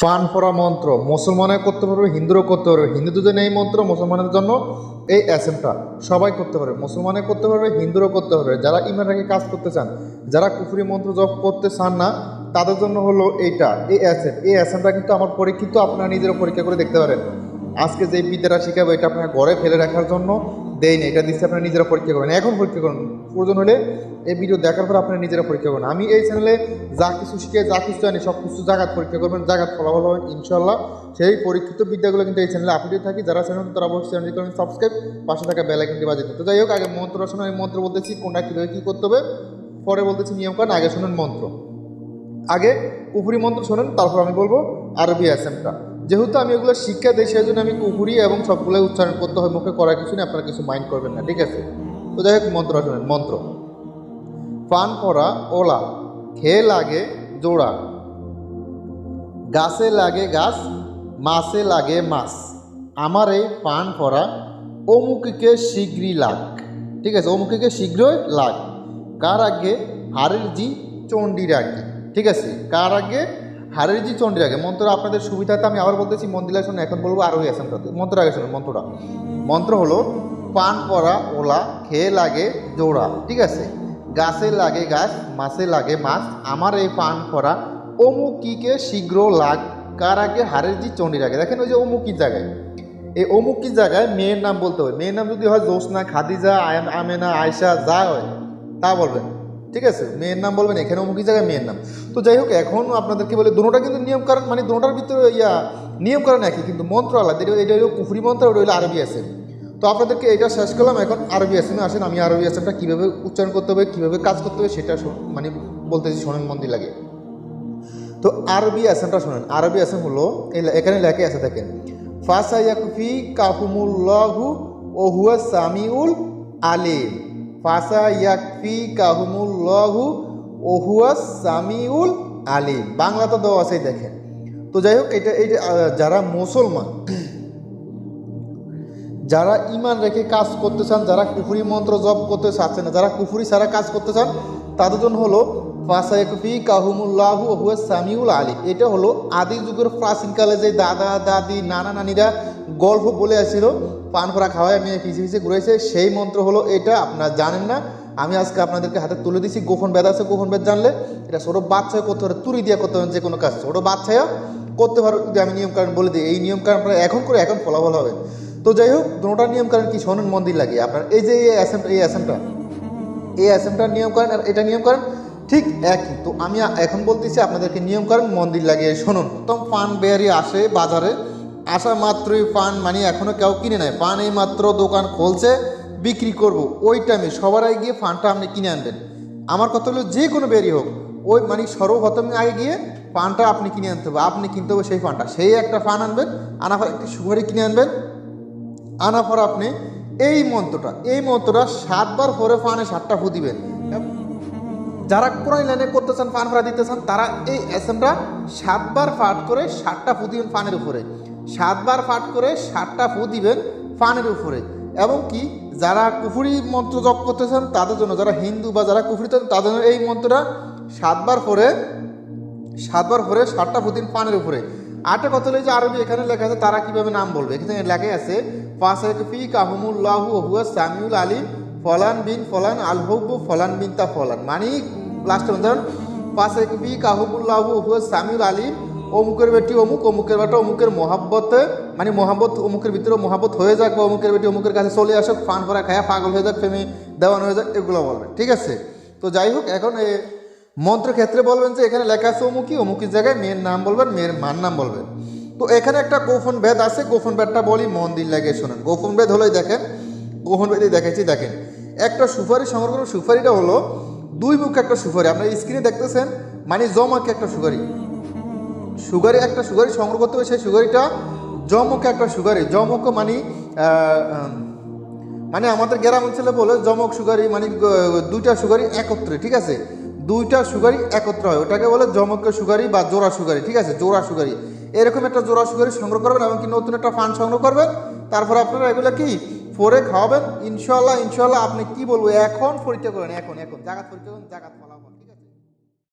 Fun পড়া মন্ত্র, মুসলমানের করতে পারবে হিন্দুরও করতে পারবে হিন্দুদের জন্য এই মন্ত্র মুসলমানের জন্য এই অ্যাসেমটা সবাই করতে পারবে মুসলমানের করতে পারবে হিন্দুরও করতে পারবে যারা ইমান রেখে কাজ করতে চান, যারা কুফরি মন্ত্র জপ করতে চান না, তাদের জন্য হলো এইটা, এই অ্যাসেম এই অ্যাসেমটা কিন্তু আমার পরীক্ষিত, আপনারা নিজেরা পরীক্ষা করে দেখতে পারেন। আজকে যে বিদ্যাটা শিখাবো, এটা আপনার ঘরে ফেলে রাখার জন্য দেয় না, এটা দিচ্ছে আপনারা নিজেরা পরীক্ষা করবেন। এখন পরীক্ষা করুন। প্রয়োজন হলে এই ভিডিও দেখার পর আপনারা নিজেরা পরীক্ষা করবেন আমি এই চ্যানেলে যা কিছু শিখে, যা কিছু জানি সব কিছু জায়গাত পরীক্ষা করবেন জায়গাত ফলাফল হবেন ইনশাল্লাহ সেই পরীক্ষিত বিদ্যাগুলো কিন্তু এই চ্যানেলে আপডেট থাকি। যারা চ্যানেল তারা অবশ্যই চ্যানেলটি করেন সাবস্ক্রাইব পাশে থাকা বেল আইকনটি বাজিয়ে তো যাই হোক, আগে মন্ত্র শোনা আমি মন্ত্র বলতেছি, কোনটা কীভাবে কী করতে হবে। পরে বলতেছি নিয়মকানুন আগে শুনুন মন্ত্র। আগে উপরি মন্ত্র শোনেন, তারপর আমি বলব আরবি অ্যাসেমটা যেহেতু আমি এগুলো শিক্ষা দিই সেই জন্য আমি কুফুরি এবং সবগুলো উচ্চারণ করতে হয়। মুখে করার কিছু নেই, আপনারা কিছু মাইন্ড করবেন না, ঠিক আছে? তো যাই হোক, মন্ত্র শোনেন, মন্ত্র। পান করা, ওলা। খেয়ে লাগে, জোড়া। গাছে লাগে গাছ, মাছে লাগে মাছ। আমার এই পান করা অমুকিকে শীঘ্রই লাগ। ঠিক আছে, অমুকিকে শীঘ্রই লাগ। কার আগে? হারের জি, চণ্ডীর আগে। ঠিক আছে, কার আগে? হারের চণ্ডীর আগে মন্ত্র আপনাদের সুবিধাতে আমি আবার বলতেছি, মন্দিরা শুনে এখন বলব আরও আসামটাতে মন্ত্র। আগে শুনুন, মন্ত্রটা। মন্ত্র হলো, পান পরা ওলা, খেয়ে লাগে, জোড়া, ঠিক আছে? গাছে লাগে গাছ, মাছে লাগে মাছ, আমার এই পান করা অমুকিকে শীঘ্র লাগ, কার আগে হারের চণ্ডীর আগে দেখেন ওই যে অমুকি জায়গায়। এই অমুকি জায়গায় মেয়ের নাম বলতে হবে মেয়ের নাম যদি হয় জোসনা, খাদিজা আমেনা আয়সা যা হয়, তা বলবেন। ঠিক আছে? মেয়ের নাম বলবেন, এখানে অমুকি জায়গায় মেয়ের নাম। তো যাই হোক, এখন আপনাদেরকে বলে, দুটোটা কিন্তু নিয়ম কারণ মানে দুটোটার ভিতরে ইয়া, নিয়ম কারণ একই, কিন্তু মন্ত্র আলাদা এটা হলো কুফরি মন্ত্র, ওটা হলো আরবি আছে তো আপনাদেরকে এটা শেষ করলাম, এখন আরবি আসামে আসেন, আমি আরবি আসামটা কীভাবে উচ্চারণ করতে হবে, কীভাবে কাজ করতে হবে, সেটা মানে বলতেছি, শোনেন মন্দির লাগে। তো আরবি আসামটা শোনেন, আরবি আসাম হলো এখানে লেখে আছে, দেখেন ফাসা ইয়াকুফি কাহুমুল্লাহু ও হুয়া সামিউল আলিম। ফাসা ইয়াকফি কাহুমুল্লাহু ও হুয়া সামিউল আলিম। বাংলাতে দেওয়া আছে, দেখেন। তো যাই হোক, এটা এই যারা মুসলমান, যারা ইমান রেখে কাজ করতে চান, যারা কুফুরি মন্ত্র জপ করতে চাচ্ছেন না, যারা কুফুরি ছাড়া কাজ করতে চান, তাদের জন্য হলো ফাসাইকফি কাহুমুল্লাহু হুয়া সামিউল আলী এটা হলো আদি যুগের প্রাচীনকালে যে দাদা, দাদি, নানা, নানিরা গল্প বলে আসছিল, পান করা খাওয়ায় আমি পিছিয়ে পিছিয়ে ঘুরেছে সেই মন্ত্র হলো এটা, আপনারা জানেন না। আমি আজকে আপনাদেরকে হাতে তুলে দিছি, গোপন বেদ আছে, গোপন বেদ জানলে এটা ছোটো বাচ্চায় করতে পারে তুরি দিয়ে করতে পারেন যে কোনো কাজ। ছোটো বাচ্চায় করতে পারো, যদি আমি নিয়মকানুন বলে দিই, এই নিয়মকানুন আপনারা এখন করে এখন ফলাফল হবে। তো যাই হোক দুটোটার নিয়মকানুন কি শোনেন, মন্দির লাগে। আপনার এই যে এই অ্যাসেম্পটা এই অ্যাসেম্পটা এই অ্যাসেম্পটার নিয়মকানুন আর এটা নিয়মকানুন ঠিক একই। তো আমি এখন বলতেছি, আপনাদেরকে নিয়মকানুন, মন্দির লাগিয়ে শুনুন। প্রথম পান বেয়ারি আসে বাজারে আসা মাত্রই পান মানে এখনও কেউ কিনে নেয় পান এই মাত্র দোকান খুলছে, বিক্রি করব। ওই টাইমে সবার আগে গিয়ে পানটা আপনি কিনে আনবেন। আমার কথা হলো যে কোনো বেরি হোক, ওই মানে সর্বপ্রথম আগে গিয়ে পানটা আপনি কিনে আনতে হবে। আপনি কিনতে হবে সেই পানটা। সেই একটা পান আনবেন আনার পর একটি সুপারি কিনে আনবেন। আনার আপনি এই মন্ত্রটা এই মন্ত্রটা সাতবার পরে পানে সাতটা ফু দিবেন। যারা কোরআন লাইনে করতে চান, পান ফেরা দিতে চান, তারা এই এসএমটা সাতবার পাঠ করে সাতটা ফু দিবেন পানের উপরে। সাতবার পাঠ করে সাতটা ফু দিবেন পানের উপরে। এবং কি, যারা কুফুরি মন্ত্র জপ করতে চান, তাদের জন্য, যারা হিন্দু বা যারা কুফুরি তাদের জন্য এই মন্ত্রটা সাতবার পরে সাতবার পরে সাতটা ফুদিন পানের উপরে। আটটা হলো যে আরবি এখানে লেখা আছে, তারা কীভাবে নাম বলবে? এখানে লেখাই আছে ফাসাকফি কাহমুল্লাহু হুয়া সামিউল আলিম, ফলান বিন ফলান, আল ফলান বিন তা ফলান। মানে লাস্টে ধরুন ফাসাকফি কাহমুল্লাহু হুয়া সামিউল আলিম অমুকের বেটি অমুক, অমুকের বেটা অমুকের মহাব্বতে মানে মহাব্বত অমুকের ভিতরে মহাব্বত হয়ে যাক বা অমুকের বেটি অমুকের কাছে চলে আসুক, ফান ভরা খায়া পাগল হয়ে যাক প্রেমে দেওয়ান হয়ে যাক, এগুলো বলবে, ঠিক আছে? তো যাই হোক, এখন এ মন্ত্র ক্ষেত্রে বলবেন যে এখানে লেখা আছে অমুকি, অমুকির জায়গায় মেয়ের নাম বলবেন, মেয়ের মার নাম বলবেন। তো এখানে একটা গোপন বেদ আছে, গোপন বেদটা বলি, মন দিল লাগে, শোনেন, গোপন বেদ হলোই দেখেন, গোপন বেদে দেখাচ্ছি, দেখেন। একটা সুপারি সংগ্রহ সুপারিটা হলো দুই মুখ একটা সুপারি, আপনার স্ক্রিনে দেখতেছেন মানে জমাকে একটা সুপারি? সুগারি একটা সুগারি সংগ্রহ করতে হবে, সেই সুগারিটা জমকে একটা সুগারি। জমক মানে মানে আমাদের গ্রাম অঞ্চলে বলে জমক সুগারি মানে দুইটা সুগারি একত্রে, ঠিক আছে? দুইটা সুগারি একত্র হয়। ওটাকে বলে জমক সুগারি বা জোড়া সুগারি, ঠিক আছে? জোড়া সুগারি। এরকম একটা জোড়া সুগারি সংগ্রহ করবেন এমনকি নতুন একটা ফান্ড সংগ্রহ করবেন। তারপর আপনারা এগুলো কি? ফোরে খাওয়াবেন। ইনশাল্লাহ ইনশাল্লাহ আপনি কি বলব? এখন পরীক্ষা করেন, এখন এখন। জাগাত পরীক্ষা জাগাত